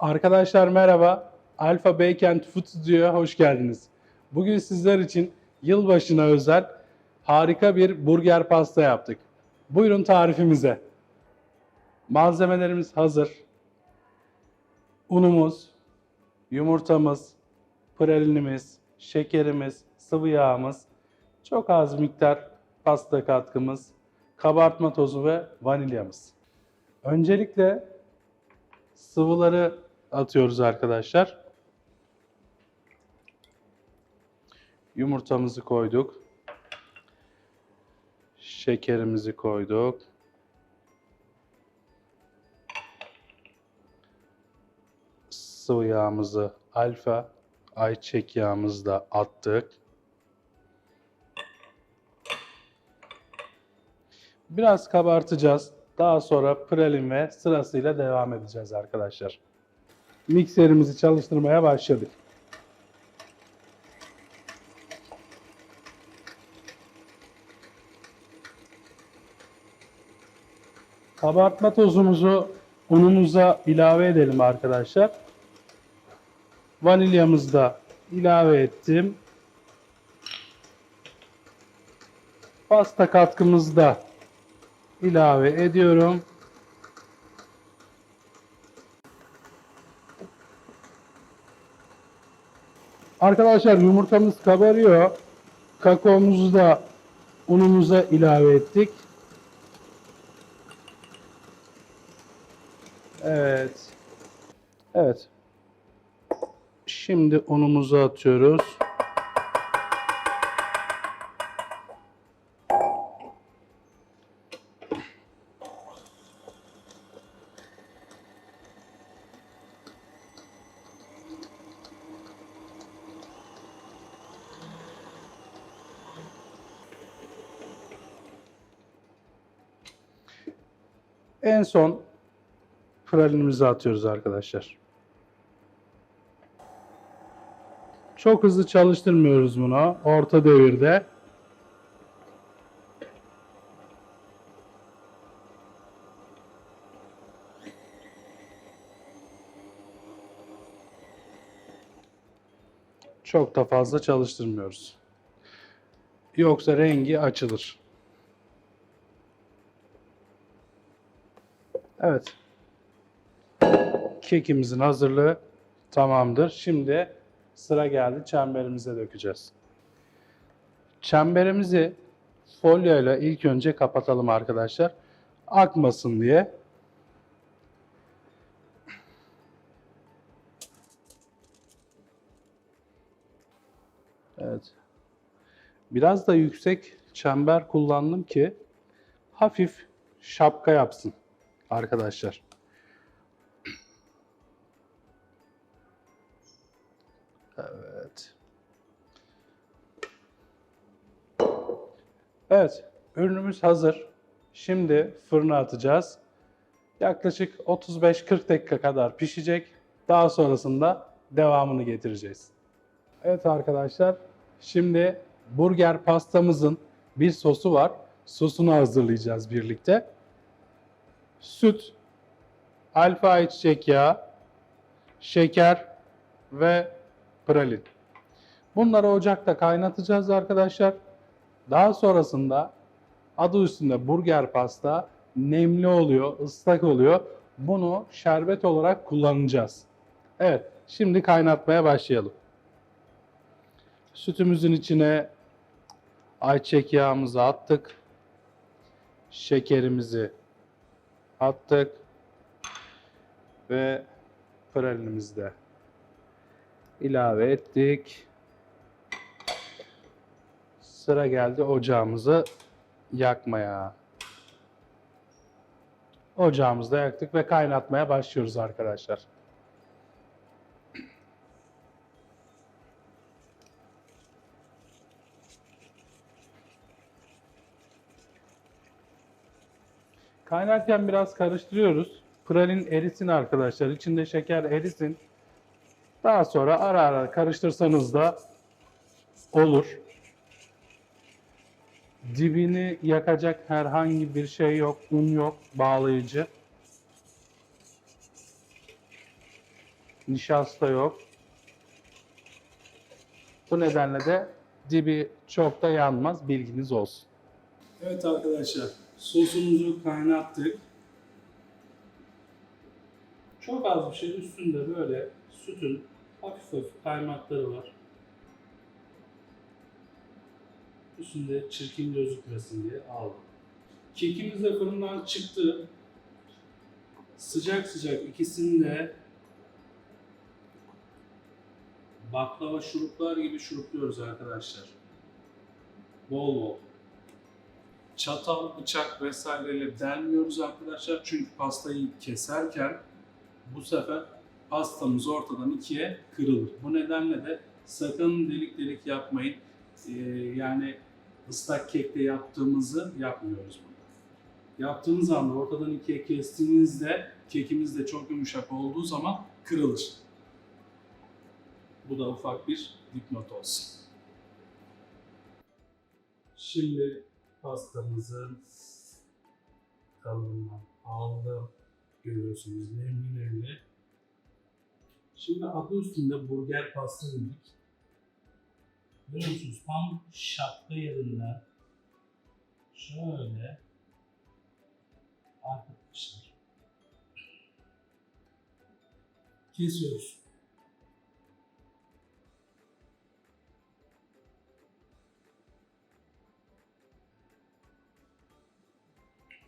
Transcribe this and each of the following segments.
Arkadaşlar merhaba. Alfa Baykent Food Studio'ya hoş geldiniz. Bugün sizler için yılbaşına özel harika bir burger pasta yaptık. Buyurun tarifimize. Malzemelerimiz hazır. Unumuz, yumurtamız, pralinimiz, şekerimiz, sıvı yağımız, çok az miktar pasta katkımız, kabartma tozu ve vanilyamız. Öncelikle sıvıları atıyoruz arkadaşlar. Yumurtamızı koyduk. Şekerimizi koyduk. Sıvı yağımızı alfa ayçiçek yağımızı da attık. Biraz kabartacağız. Daha sonra pralin ve sırasıyla devam edeceğiz arkadaşlar. Mikserimizi çalıştırmaya başladık. Kabartma tozumuzu unumuza ilave edelim arkadaşlar. Vanilyamızı da ilave ettim. Pasta katkımızı da ilave ediyorum. Arkadaşlar yumurtamız kabarıyor. Kakaomuzu da unumuza ilave ettik. Evet. Evet. Şimdi unumuzu atıyoruz. En son pralinimizi atıyoruz arkadaşlar. Çok hızlı çalıştırmıyoruz bunu. Orta devirde. Çok da fazla çalıştırmıyoruz. Yoksa rengi açılır. Evet. Kekimizin hazırlığı tamamdır. Şimdi sıra geldi çemberimize dökeceğiz. Çemberimizi folyo ile ilk önce kapatalım arkadaşlar. Akmasın diye. Evet. Biraz da yüksek çember kullandım ki hafif şapka yapsın arkadaşlar. Evet. Evet, ürünümüz hazır. Şimdi fırına atacağız. Yaklaşık 35-40 dakika kadar pişecek. Daha sonrasında devamını getireceğiz. Evet arkadaşlar, şimdi burger pastamızın bir sosu var. Sosunu hazırlayacağız birlikte. Süt, alfa ayçiçek yağı, şeker ve pralin. Bunları ocakta kaynatacağız arkadaşlar. Daha sonrasında adı üstünde burger pasta nemli oluyor, ıslak oluyor. Bunu şerbet olarak kullanacağız. Evet, şimdi kaynatmaya başlayalım. Sütümüzün içine ayçiçek yağımızı attık. Şekerimizi attık. Ve pralinimizi de ilave ettik. Sıra geldi ocağımızı yakmaya. Ocağımızı da yaktık ve kaynatmaya başlıyoruz arkadaşlar. Kaynarken biraz karıştırıyoruz. Pralin erisin arkadaşlar. İçinde şeker erisin. Daha sonra ara ara karıştırsanız da olur. Dibini yakacak herhangi bir şey yok, un yok, bağlayıcı. Nişasta yok. Bu nedenle de dibi çok da yanmaz. Bilginiz olsun. Evet arkadaşlar. Sosumuzu kaynattık. Çok az bir şey üstünde böyle sütün hafif hafif kaymakları var. Üstünde çirkin gözükmesin diye aldım. Kekimiz de fırından çıktı. Sıcak sıcak ikisini de baklava şuruplar gibi şurupluyoruz arkadaşlar. Bol bol. Çatal, bıçak vesaireyle delmiyoruz arkadaşlar. Çünkü pastayı keserken bu sefer pastamız ortadan ikiye kırılır. Bu nedenle de sakın delik delik yapmayın. Ee, yani ıslak kekte yaptığımızı yapmıyoruz burada. Yaptığınız anda ortadan ikiye kestiğinizde kekimiz de çok yumuşak olduğu zaman kırılır. Bu da ufak bir dipnot olsun. Şimdi pastamızın kalıbından aldım. Görüyorsunuz nemli nemli. Şimdi adı üstünde burger pasta dedik. Görüyor musunuz? Tam şapka yerinden şöyle arkadaşlar kesiyoruz.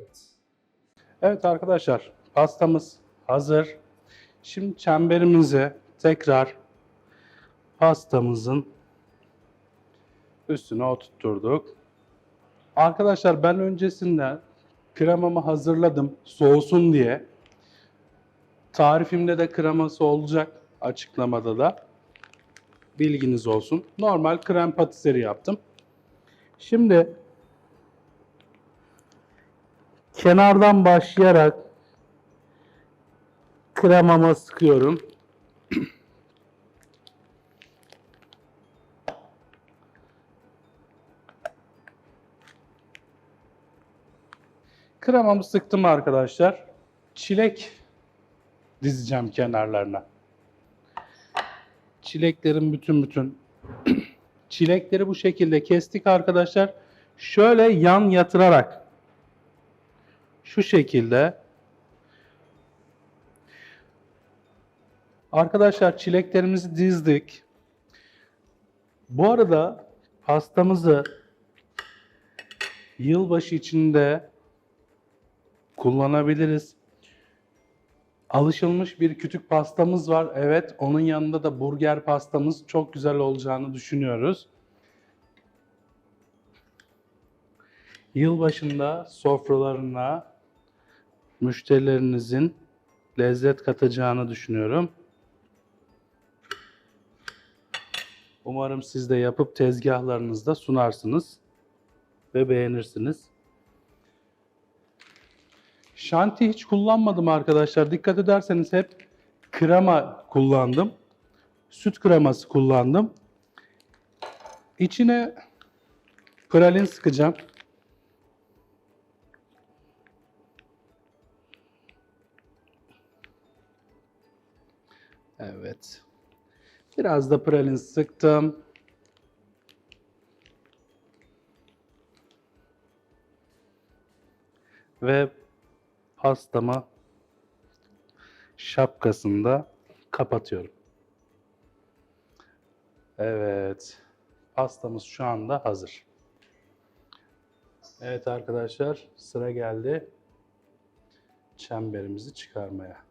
Evet. Evet arkadaşlar pastamız hazır. Şimdi çemberimizi tekrar pastamızın üstüne oturtturduk. Arkadaşlar ben öncesinde kremamı hazırladım soğusun diye. Tarifimde de kreması olacak açıklamada da. Bilginiz olsun. Normal krem patiseri yaptım. Şimdi kenardan başlayarak kremama sıkıyorum. Kremamı sıktım arkadaşlar. Çilek dizeceğim kenarlarına. Çileklerin bütün bütün çilekleri bu şekilde kestik arkadaşlar. Şöyle yan yatırarak şu şekilde Arkadaşlar çileklerimizi dizdik. Bu arada pastamızı yılbaşı içinde kullanabiliriz. Alışılmış bir kütük pastamız var. Evet, onun yanında da burger pastamız çok güzel olacağını düşünüyoruz. Yılbaşında sofralarına müşterilerinizin lezzet katacağını düşünüyorum. Umarım siz de yapıp tezgahlarınızda sunarsınız ve beğenirsiniz. Şanti hiç kullanmadım arkadaşlar. Dikkat ederseniz hep krema kullandım. Süt kreması kullandım. İçine pralin sıkacağım. Evet. Biraz da pralin sıktım. Ve pastamı şapkasında kapatıyorum. Evet. Pastamız şu anda hazır. Evet arkadaşlar sıra geldi çemberimizi çıkarmaya.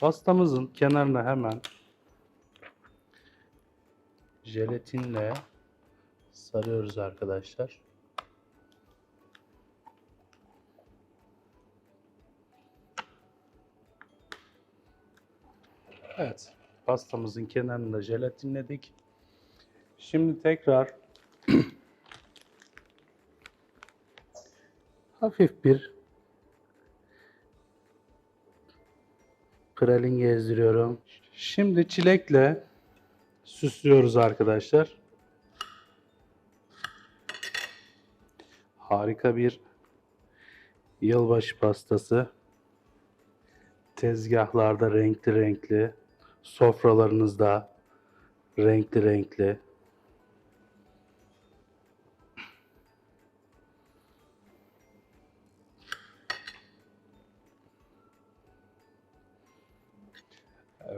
Pastamızın kenarına hemen jelatinle sarıyoruz arkadaşlar. Evet, pastamızın kenarını da jelatinledik. Şimdi tekrar hafif bir pralin gezdiriyorum. Şimdi çilekle süslüyoruz arkadaşlar. Harika bir Yılbaşı pastası. Tezgahlarda renkli renkli. Sofralarınızda renkli renkli.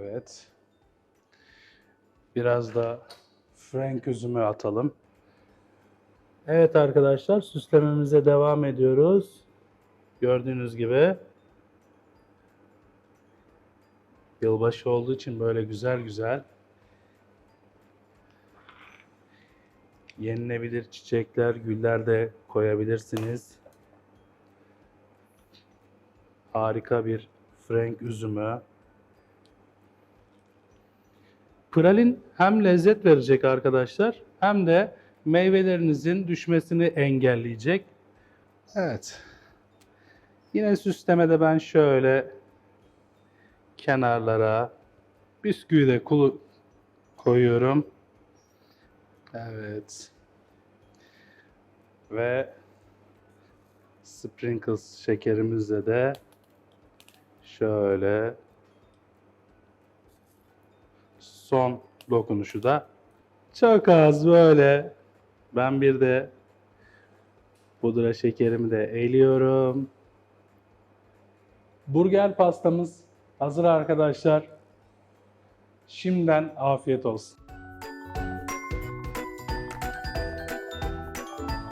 Evet. Biraz da frank üzümü atalım. Evet arkadaşlar süslememize devam ediyoruz. Gördüğünüz gibi yılbaşı olduğu için böyle güzel güzel yenilebilir çiçekler, güller de koyabilirsiniz. Harika bir frank üzümü. Pralin hem lezzet verecek arkadaşlar hem de meyvelerinizin düşmesini engelleyecek. Evet. Yine süslemede ben şöyle kenarlara bisküvi de kulu koyuyorum. Evet. Ve sprinkles şekerimizle de şöyle son dokunuşu da çok az böyle. Ben bir de pudra şekerimi de eliyorum. Burger pastamız hazır arkadaşlar. Şimdiden afiyet olsun.